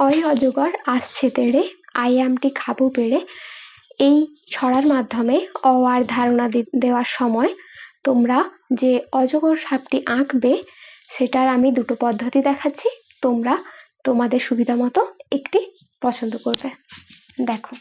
অই অজগর আসছে তেড়ে, আই আমটি খাব পেড়ে। এই ছড়ার মাধ্যমে অ আর ধারণা দেওয়ার সময় তোমরা যে অজগর সাপটি আঁকবে, সেটার আমি দুটো পদ্ধতি দেখাচ্ছি। তোমরা তোমাদের সুবিধা মতো একটি পছন্দ করবে। দেখো।